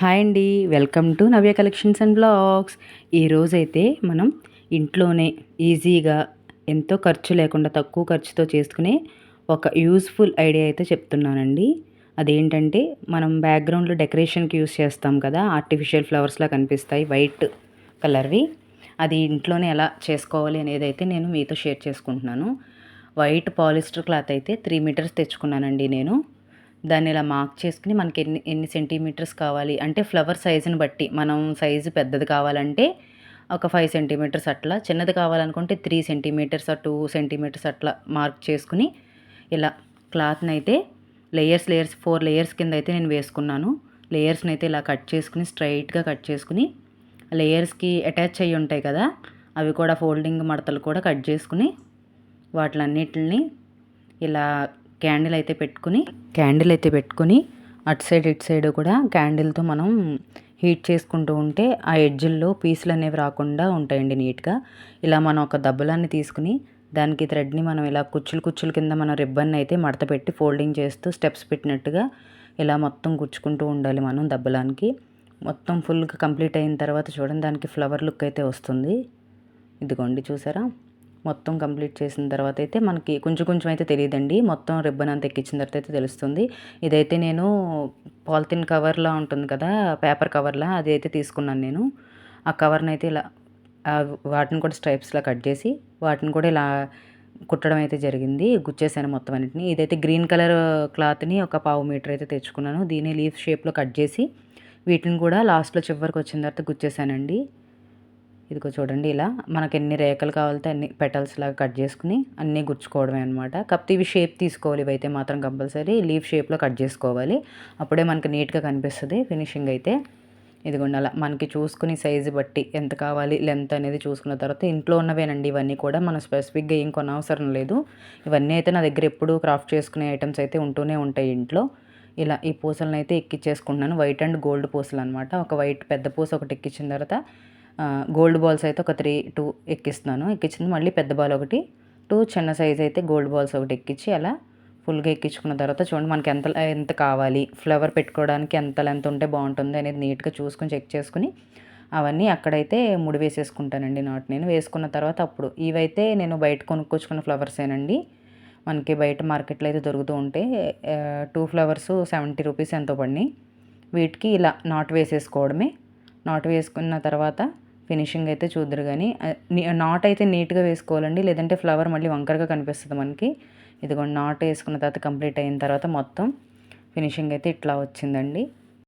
Hi అండి. Welcome to Navya collections and blogs. ఈరోజైతే మనం ఇంట్లోనే ఈజీగా ఎంతో ఖర్చు లేకుండా తక్కువ ఖర్చుతో చేసుకునే ఒక యూస్ఫుల్ ఐడియా అయితే చెప్తున్నానండి. అదేంటంటే మనం బ్యాక్గ్రౌండ్లో డెకరేషన్కి యూస్ చేస్తాం కదా ఆర్టిఫిషియల్ ఫ్లవర్స్లా కనిపిస్తాయి వైట్ కలర్వి. అది ఇంట్లోనే ఎలా చేసుకోవాలి అనేది అయితే నేను మీతో షేర్ చేసుకుంటున్నాను. వైట్ పాలిస్టర్ క్లాత్ అయితే త్రీ మీటర్స్ తెచ్చుకున్నానండి నేను. దాన్ని ఇలా మార్క్ చేసుకుని మనకి ఎన్ని ఎన్ని సెంటీమీటర్స్ కావాలి? అంటే ఫ్లవర్ సైజుని బట్టి. మనం సైజు పెద్దది కావాలంటే ఒక ఫైవ్ సెంటీమీటర్స్ అట్లా చిన్నది కావాలనుకుంటే త్రీ సెంటీమీటర్స్ టూ సెంటీమీటర్స్ అట్లా మార్క్ చేసుకుని ఇలా క్లాత్ని అయితే లేయర్స్ లేయర్స్ ఫోర్ లేయర్స్ కింద అయితే నేను వేసుకున్నాను. లేయర్స్ని అయితే ఇలా కట్ చేసుకుని స్ట్రైట్గా కట్ చేసుకుని లేయర్స్కి అటాచ్ అయ్యి ఉంటాయి కదా అవి కూడా ఫోల్డింగ్ మడతలు కూడా కట్ చేసుకుని వాటిలన్నిటిని ఇలా క్యాండిల్ అయితే పెట్టుకుని క్యాండిల్ అయితే పెట్టుకుని అటు సైడ్ ఇటు సైడ్ కూడా క్యాండిల్తో మనం హీట్ చేసుకుంటూ ఉంటే ఆ ఎడ్జిల్లో పీసులు అనేవి రాకుండా ఉంటాయండి నీట్గా. ఇలా మనం ఒక దబ్బలాన్ని తీసుకుని దానికి థ్రెడ్ని మనం ఇలా కుచ్చులు కుచ్చుల కింద మనం రిబ్బన్ అయితే మడత పెట్టి ఫోల్డింగ్ చేస్తూ స్టెప్స్ పెట్టినట్టుగా ఇలా మొత్తం గుచ్చుకుంటూ ఉండాలి మనం దబ్బలానికి. మొత్తం ఫుల్గా కంప్లీట్ అయిన తర్వాత చూడండి దానికి ఫ్లవర్ లుక్ అయితే వస్తుంది. ఇదిగోండి చూసారా? మొత్తం కంప్లీట్ చేసిన తర్వాత అయితే మనకి కొంచెం కొంచెం అయితే తెలియదండి. మొత్తం రిబ్బన్ అంతా ఎక్కించిన తర్వాత అయితే తెలుస్తుంది. ఇదైతే నేను పాలిథిన్ కవర్లా ఉంటుంది కదా పేపర్ కవర్లా అది అయితే తీసుకున్నాను నేను. ఆ కవర్ని అయితే ఇలా వాటిని కూడా స్ట్రైప్స్లా కట్ చేసి వాటిని కూడా ఇలా కుట్టడం అయితే జరిగింది. గుచ్చేసాను మొత్తం అన్నింటిని. ఇదైతే గ్రీన్ కలర్ క్లాత్ని ఒక పావు మీటర్ అయితే తెచ్చుకున్నాను. దీన్ని లీఫ్ షేప్లో కట్ చేసి వీటిని కూడా లాస్ట్లో చివరికి వచ్చిన తర్వాత గుచ్చేసానండి. ఇదిగో చూడండి ఇలా మనకు ఎన్ని రేఖలు కావాలితే అన్ని పెటల్స్ లాగా కట్ చేసుకుని అన్నీ గుచ్చుకోవడమే అనమాట కాకపోతే ఇవి షేప్ తీసుకోవాలి ఇవైతే మాత్రం కంపల్సరీ లీఫ్ షేప్లో కట్ చేసుకోవాలి. అప్పుడే మనకు నీట్గా కనిపిస్తుంది ఫినిషింగ్ అయితే. ఇదిగోండి అలా మనకి చూసుకుని సైజు బట్టి ఎంత కావాలి లెంత్ అనేది చూసుకున్న తర్వాత ఇంట్లో ఉన్నవేనండి ఇవన్నీ కూడా మనం స్పెసిఫిక్గా ఏం కొనవసరం లేదు. ఇవన్నీ అయితే నా దగ్గర ఎప్పుడు క్రాఫ్ట్ చేసుకునే ఐటమ్స్ అయితే ఉంటూనే ఉంటాయి ఇంట్లో. ఇలా ఈ పూసలను అయితే ఎక్కిచ్చేసుకుంటున్నాను. వైట్ అండ్ గోల్డ్ పూసలు అనమాట ఒక వైట్ పెద్ద పూస ఒకటి ఎక్కించిన తర్వాత గోల్డ్ బాల్స్ అయితే ఒక త్రీ టూ ఎక్కిస్తున్నాను. ఎక్కించింది మళ్ళీ పెద్ద బాల్ ఒకటి టూ చిన్న సైజ్ అయితే గోల్డ్ బాల్స్ ఒకటి ఎక్కించి అలా ఫుల్గా ఎక్కించుకున్న తర్వాత చూడండి మనకి ఎంత ఎంత కావాలి ఫ్లవర్ పెట్టుకోవడానికి ఎంత లెంత్ ఉంటే బాగుంటుంది అనేది నీట్గా చూసుకొని చెక్ చేసుకుని అవన్నీ అక్కడైతే ముడి వేసేసుకుంటానండి నాట్ నేను వేసుకున్న తర్వాత అప్పుడు ఇవైతే నేను బయట కొనుక్కొచ్చుకున్న ఫ్లవర్సేనండి మనకి బయట మార్కెట్లో అయితే దొరుకుతూ ఉంటే టూ ఫ్లవర్స్ సెవెంటీ రూపీస్ ఎంతో పడినాయి. వీటికి ఇలా నాట్ వేసేసుకోవడమే. నాట్ వేసుకున్న తర్వాత ఫినిషింగ్ అయితే చూద్దరు కానీ నాట్ అయితే నీట్గా వేసుకోవాలండి. లేదంటే ఫ్లవర్ మళ్ళీ వంకరగా కనిపిస్తుంది మనకి. ఇదిగోండి నాట్ వేసుకున్న తర్వాత కంప్లీట్ అయిన తర్వాత మొత్తం ఫినిషింగ్ అయితే ఇట్లా వచ్చిందండి.